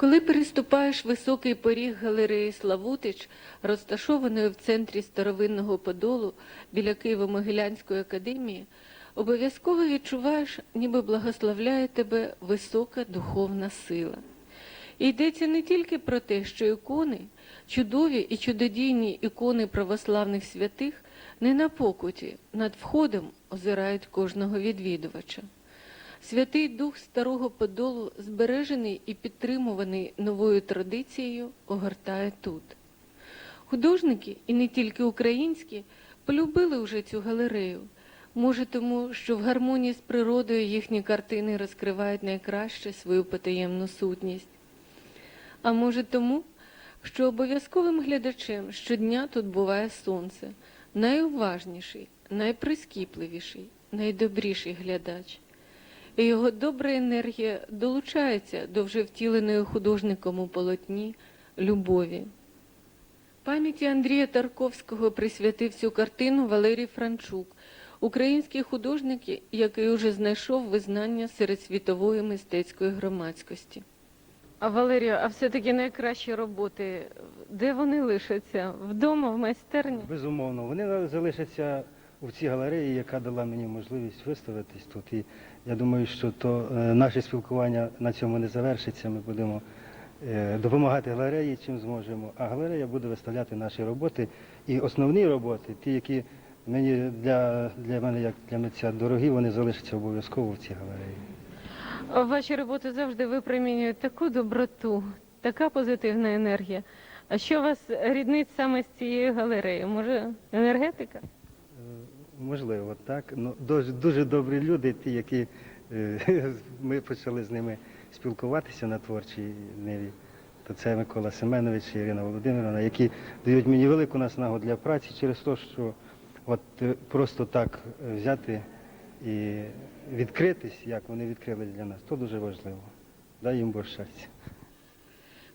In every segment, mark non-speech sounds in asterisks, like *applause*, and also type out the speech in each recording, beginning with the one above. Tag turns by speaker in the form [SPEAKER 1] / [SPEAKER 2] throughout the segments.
[SPEAKER 1] Коли переступаєш високий поріг галереї Славутич, розташованої в центрі старовинного подолу біля Києво-Могилянської академії, обов'язково відчуваєш, ніби благословляє тебе висока духовна сила. І йдеться не тільки про те, що ікони, чудові і чудодійні ікони православних святих не на покуті, над входом озирають кожного відвідувача. Святий Дух Старого Подолу, збережений і підтримуваний новою традицією, огортає тут. Художники, і не тільки українські, полюбили вже цю галерею. Може, тому, що в гармонії з природою їхні картини розкривають найкраще свою потаємну сутність. А може тому, що обов'язковим глядачем щодня тут буває сонце, найуважніший, найприскіпливіший, найдобріший глядач. І його добра енергія долучається до вже втіленої художником у полотні любові. Пам'яті Андрія Тарковського присвятив цю картину Валерій Франчук, український художник, який уже знайшов визнання серед світової мистецької громадськості. А Валерію, а все-таки найкращі роботи, де вони лишаться? Вдома, в майстерні?
[SPEAKER 2] Безумовно, вони залишаться у цій галереї, яка дала мені можливість виставитись тут. І я думаю, що то е, наше спілкування на цьому не завершиться. Ми будемо е, допомагати галереї, чим зможемо. А галерея буде виставляти наші роботи. І основні роботи, ті, які мені для, для мене, як для митця, дорогі, вони залишаться обов'язково в цій галереї.
[SPEAKER 1] Ваші роботи завжди випромінюють таку доброту, така позитивна енергія. А що вас ріднить саме з цією галереєю? Може, енергетика?
[SPEAKER 2] Е, Можливо, так. Ну, дуже, дуже добрі люди, ті, які е, *laughs* ми почали з ними спілкуватися на творчій ниві. То це Микола Семенович і Ірина Володимировна, які дають мені велику наснагу для праці через те, що от е, просто так взяти і відкритись, як вони відкрились для нас, то дуже важливо. Дай їм Бог щастя.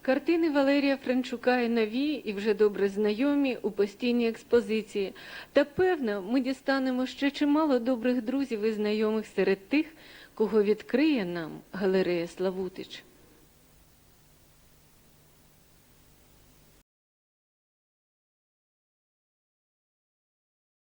[SPEAKER 1] Картини Валерія Франчука і нові, і вже добре знайомі у постійній експозиції. Та певно, ми дістанемо ще чимало добрих друзів і знайомих серед тих, кого відкриє нам галерея Славутич.